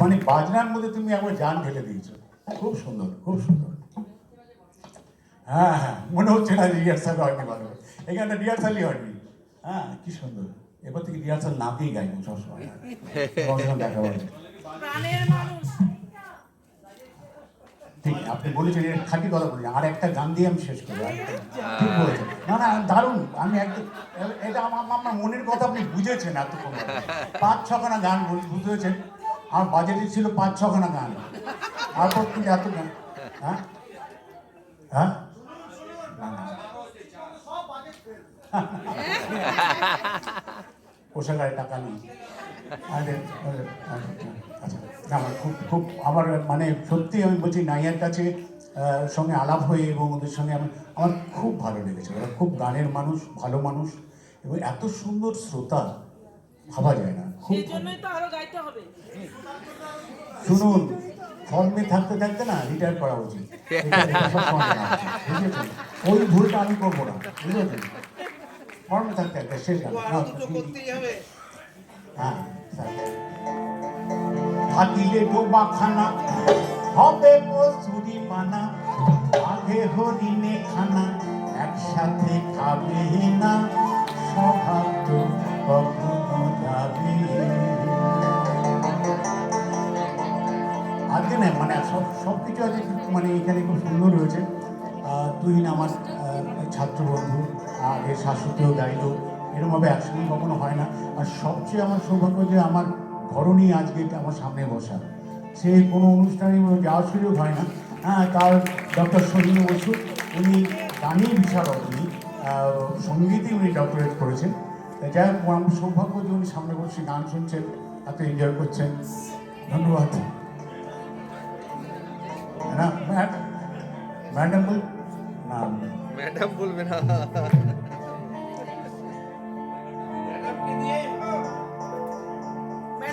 মানে বাজনার মধ্যে তুমি একবার জান ঢেলে দিয়েছ। খুব সুন্দর খুব সুন্দর। হ্যাঁ হ্যাঁ মনে হচ্ছে না রিহার্সাল হয়নি ভালো। এখানে রিহার্সালই হয়নি। হ্যাঁ কি সুন্দর। এবার থেকে রিহার্সাল নাতেই গাইবো সবসময়। দেখা ঠিক আপনি বলেছেন এর খাঁটি কথা বলেছেন আর একটা গান দিয়ে আমি শেষ করব। ঠিক বলেছেন। না না দারুণ। আমি একদম এটা আমার মনের কথা আপনি বুঝেছেন এতক্ষণ। পাঁচ ছখানা গান বল- বুঝেছেন আমার বাজেটে ছিল পাঁচ ছখানা গান। তারপর কিন্তু এত গান হ্যাঁ? হ্যাঁ? না। টাকা নেই। আরে, আরে, আরে, আচ্ছা আমার খুব খুব আমার মানে সত্যি আমি বলছি নাইয়ার কাছে সঙ্গে আলাপ হয়ে এবং ওদের সঙ্গে আমি আমার খুব ভালো লেগেছে। ওরা খুব গানের মানুষ ভালো মানুষ এবং এত সুন্দর শ্রোতা। ভাবা যায় না খুব সেই জন্যই তো আরও গাইতে হবে। শুনুন ফর্মে থাকতে থাকতে না রিটায়ার করা উচিত। ওই ভুলটা আমি করব না বুঝেছেন? ফর্মে থাকতে থাকতে শেষ হ্যাঁ। থাকিলে ডোবাখানা হবে কচুরি পানা আগে হরিণে খানা একসাথে খাবে না স্বভাব তো আজকে না মানে সব সব কিছু আজকে মানে এখানে খুব সুন্দর আহ, তুহিন আমার ছাত্র বন্ধু আগে শাশ্বতেও গাইলো এরকমভাবে একসঙ্গে কখনো হয় না। আর সবচেয়ে আমার সৌভাগ্য যে আমার ঘরণী আজকে আমার সামনে বসা। সে কোনো অনুষ্ঠানে যাওয়ার সুযোগ হয় না। হ্যাঁ তার ডক্টর সলিম বসু উনি গানেই বিশারদ উনি আহ, সঙ্গীতেই উনি ডক্টরেট করেছেন। যাই হোক আমার সৌভাগ্য যে উনি সামনে বসে গান শুনছেন এত এনজয় করছেন। ধন্যবাদ। না ম্যাডাম বল না ম্যাডাম বলবে না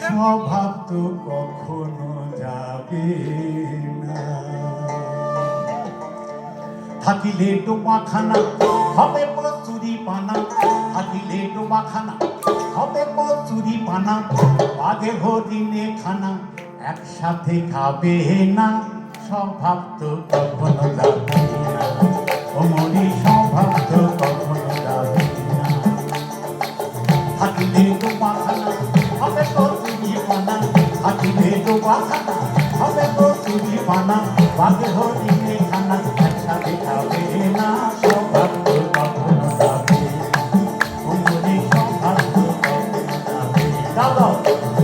স্বভাব তো কখনো যাবে না। থাকিলে ডোবাখানা হবে কচুরি পানা থাকিলে ডোবাখানা, হবে কচুরি পানা বাঘে হরিণে খানা, একসাথে খাবে না, স্বভাব তো কখনো যাবে না। স্বভাব তো কখনো যাবে না। হাতিলে তো পাখানা হবে পানা হবে পানা হরিণে খানা। যাবে দাও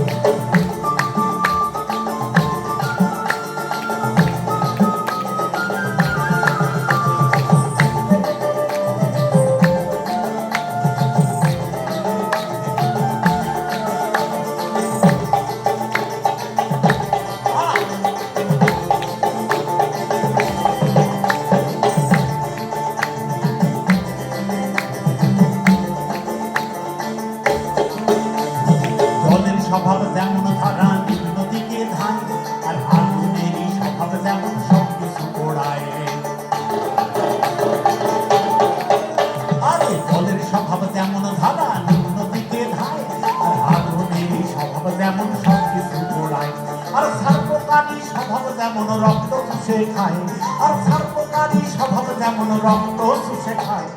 স্বভাব যেমন ধারা নদীকে ধায়। আর আগুনেরই স্বভাব যেমন সব কিছু পোড়ায়। আর সার্বকারী স্বভাব যেমন রক্ত শুষে খায়। আর সার্বকারী স্বভাব যেমন রক্ত শুষে খায়।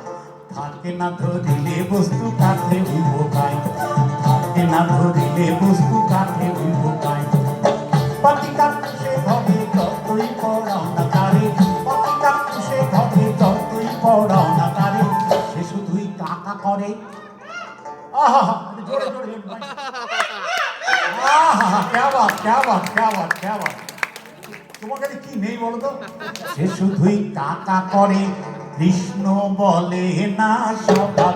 থাকে না ধরিলে বস্তু কাঠে উভোকায়। থাকে না ধরিলে বস্তু কাঠে উভোকায়। পাটি কাটছে ধরে যতই পড়াও না তারে। পাটি কাটছে ধরে যতই পড়াও বাত তোমার কাছে কি নেই বলো তো? সে শুধুই কাকা করে। কৃষ্ণ বলে না স্বভাব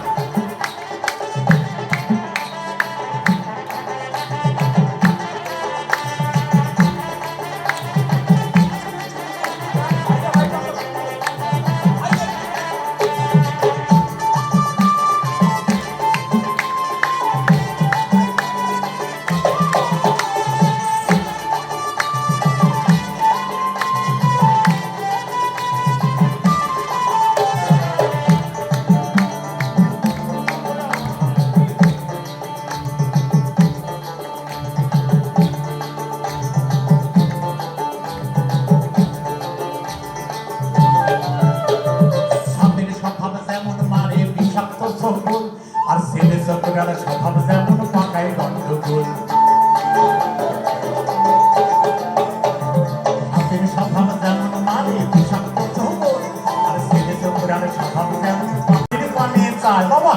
চায় বাবা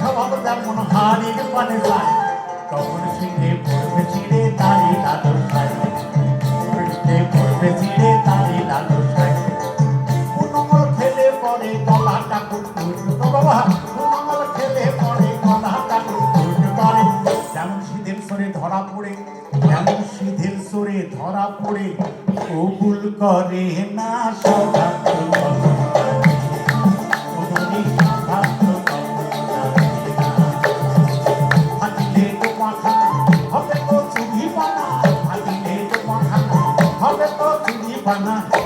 স্বভাব চায় তখন ছিঁড়ে পড়বে, ছিঁড়ে তারি খায় পড়বে, ছিঁড়ে তারি খায় খেলে পরে বাবা খেলে পরে যেমন শীতের সরে ধরা পড়ে, যেমন শীতের সরে ধরা পড়ে, কবুল করে না Amen.